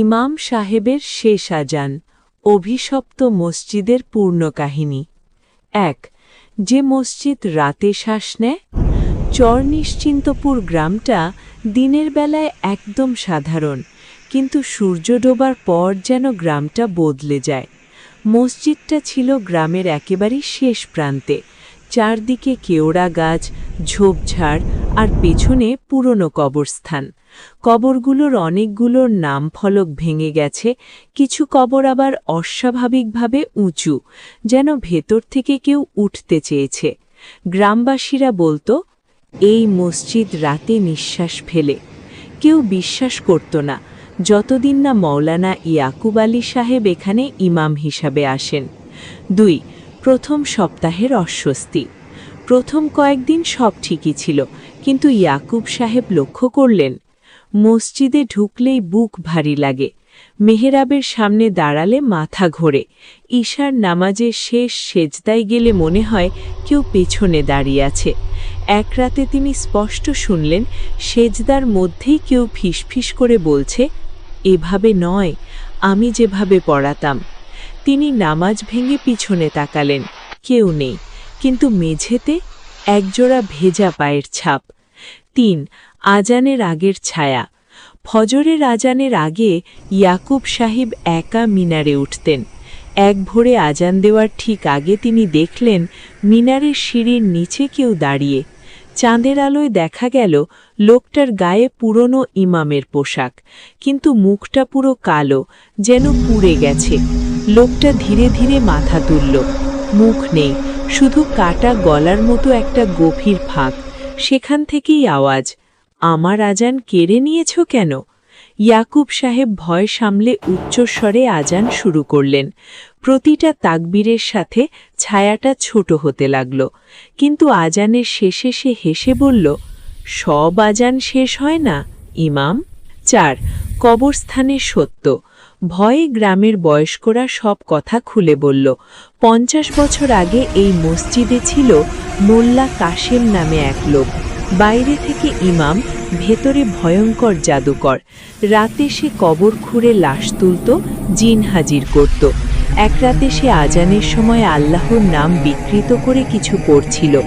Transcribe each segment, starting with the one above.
ইমাম সাহেবের শেষ আজান, অভিশপ্ত মসজিদের পূর্ণ কাহিনী এক, যে মসজিদ রাতে শ্বাস নেয়? চর নিশ্চিন্তপুর গ্রামটা দিনের বেলায় একদম সাধারণ, কিন্তু সূর্য ডোবার পর যেন গ্রামটা বদলে যায়। মসজিদটা ছিল গ্রামের একেবারেই শেষ প্রান্তে, চারদিকে কেওড়া গাছ, ঝোপঝাড় আর পেছনে পুরনো কবরস্থান। কবরগুলোর অনেকগুলোর নাম ফলক ভেঙে গেছে, কিছু কবর আবার অস্বাভাবিকভাবে উঁচু, যেন ভেতর থেকে কেউ উঠতে চেয়েছে। গ্রামবাসীরা বলতো, এই মসজিদ রাতে নিঃশ্বাস ফেলে। কেউ বিশ্বাস করত না, যতদিন না মৌলানা ইয়াকুব আলী সাহেব এখানে ইমাম হিসাবে আসেন। দুই, প্রথম সপ্তাহের অস্বস্তি। প্রথম কয়েকদিন সব ঠিকই ছিল, কিন্তু ইয়াকুব সাহেব লক্ষ্য করলেন, মসজিদে ঢুকলেই বুক ভারী লাগে, মেহেরাবের সামনে দাঁড়ালে মাথা ঘোরে, ঈশার নামাজের শেষ সেজদায় গেলে মনে হয় কেউ পেছনে দাঁড়িয়ে আছে, এক রাতে তিনি স্পষ্ট শুনলেন, সেজদার মধ্যেই কেউ ফিসফিস করে বলছে, এভাবে নয়, আমি যেভাবে পড়াতাম। তিনি নামাজ ভেঙে পিছনে তাকালেন, কেউ নেই। কিন্তু মেঝেতে একজোড়া ভেজা পায়ের ছাপ। তিন, আজানের আগের ছায়া। ফজরের আজানের আগে ইয়াকুব সাহেব একা মিনারে উঠতেন। এক ভোরে আজান দেওয়ার ঠিক আগে তিনি দেখলেন মিনারের সিঁড়ির নিচে কেউ দাঁড়িয়ে। চাঁদের আলোয় দেখা গেল লোকটার গায়ে পুরনো ইমামের পোশাক, কিন্তু মুখটা পুরো কালো, যেন পুড়ে গেছে। লোকটা ধীরে ধীরে মাথা তুলল। মুখ নেই, শুধু কাটা গলার মতো একটা গভীর ফাঁক। সেখান থেকেই আওয়াজ, আমার আজান কেড়ে নিয়েছ কেন? ইয়াকুব সাহেব ভয় সামলে উচ্চস্বরে আজান শুরু করলেন। প্রতিটা তাকবীরের সাথে ছায়াটা ছোট হতে লাগল। কিন্তু আজানের শেষে সে হেসে বলল, সব আজান শেষ হয় না, ইমাম? চার, কবরস্থানে সত্য ভয়ে গ্রামের বয়স্করা সব কথা খুলে বলল, পঞ্চাশ বছর আগে এই মসজিদে ছিল মোল্লা কাশেম নামে এক লোক। বাইরে থেকে ইমাম, ভেতরে ভয়ঙ্কর জাদুকর। রাতে সে কবর খুঁড়ে লাশ তুলত, জিন হাজির করত। এক রাতে সে আজানের সময় আল্লাহর নাম বিকৃত করে কিছু করছিল,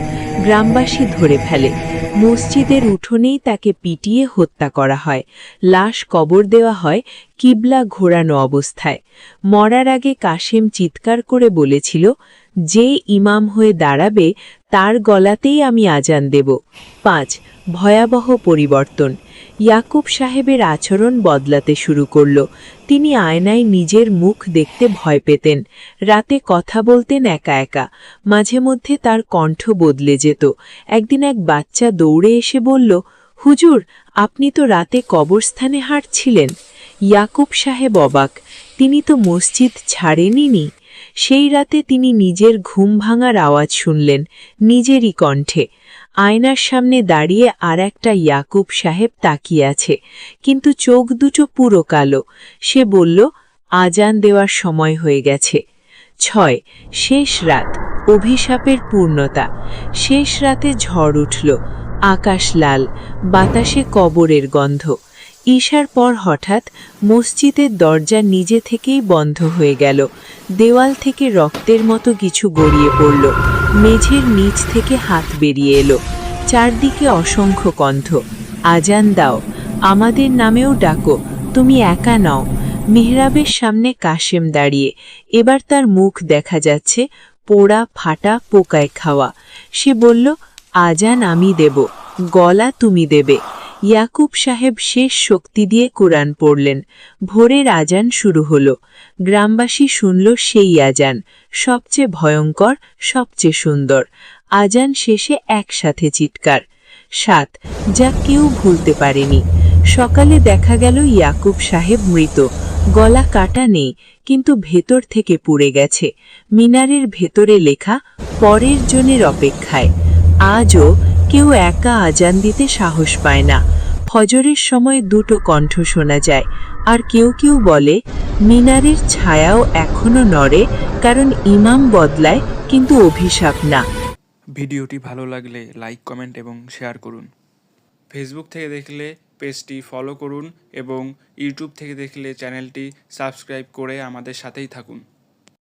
গ্রামবাসী ধরে ফেলে। মসজিদের উঠোনেই তাকে পিটিয়ে হত্যা করা হয়। লাশ কবর দেওয়া হয় কিবলা ঘোরানো অবস্থায়। মরার আগে কাশেম চিৎকার করে বলেছিল, যে ইমাম হয়ে দাঁড়াবে তার গলাতেই আমি আজান দেব। পাঁচ, ভয়াবহ পরিবর্তন। ইয়াকুব সাহেবের আচরণ বদলাতে শুরু করল। তিনি আয়নায় নিজের মুখ দেখতে ভয় পেতেন। রাতে কথা বলতেন একা একা। মাঝে মধ্যে তার কণ্ঠ বদলে যেত। একদিন এক বাচ্চা দৌড়ে এসে বলল, হুজুর, আপনি তো রাতে কবরস্থানে হাঁটছিলেন। ইয়াকুব সাহেব অবাক। তিনি তো মসজিদ ছাড়েনইনি সেই রাতে তিনি নিজের ঘুম ভাঙার আওয়াজ শুনলেন, নিজেরই কণ্ঠে। আয়নার সামনে দাঁড়িয়ে আর একটা ইয়াকুব সাহেব তাকিয়ে আছে, কিন্তু চোখ দুটো পুরো কালো। সে বলল, আজান দেওয়ার সময় হয়ে গেছে। ছয়, শেষ রাত, অভিশাপের পূর্ণতা। শেষ রাতে ঝড় উঠল, আকাশ লাল, বাতাসে কবরের গন্ধ। ঈশার পর হঠাৎ মসজিদের দরজা নিজে থেকেই বন্ধ হয়ে গেল। দেওয়াল থেকে রক্তের মতো কিছু গড়িয়ে পড়ল। মেঝের নিচ থেকে হাত বেরিয়ে এলো। চারদিকে অসংখ্য কণ্ঠ। আজান দাও। আমাদের নামেও ডাকো। তুমি একা নাও। মেহরাবের সামনে কাশেম দাঁড়িয়ে। এবার তার মুখ দেখা যাচ্ছে পোড়া, ফাটা, পোকায় খাওয়া। সে বলল, আজান আমি দেব। গলা তুমি দেবে। ইয়াকুব সাহেব শেষ শক্তি দিয়ে কোরআন পড়লেন। ভোরের আজান শুরু হল। গ্রামবাসী শুনল সেই আজান, সবচেয়ে ভয়ঙ্কর, সবচেয়ে সুন্দর। আজান শেষে একসাথে চিৎকার। সাত, যা কেউ ভুলতে পারেনি। সকালে দেখা গেল ইয়াকুব সাহেব মৃত। গলা কাটা নেই, কিন্তু ভেতর থেকে পুড়ে গেছে। মিনারের ভেতরে লেখা, পরের জনের অপেক্ষায়। আজও কেউ একা আজান দিতে সাহস পায় না। ফজরের সময় দুটো কণ্ঠ শোনা যায়। আর কেউ কেউ বলে, মিনারের ছায়াও এখনও নড়ে, কারণ ইমাম বদলায়, কিন্তু অভিশাপ না। ভিডিওটি ভালো লাগলে লাইক, কমেন্ট এবং শেয়ার করুন। ফেসবুক থেকে দেখলে পেজটি ফলো করুন এবং ইউটিউব থেকে দেখলে চ্যানেলটি সাবস্ক্রাইব করে আমাদের সাথেই থাকুন।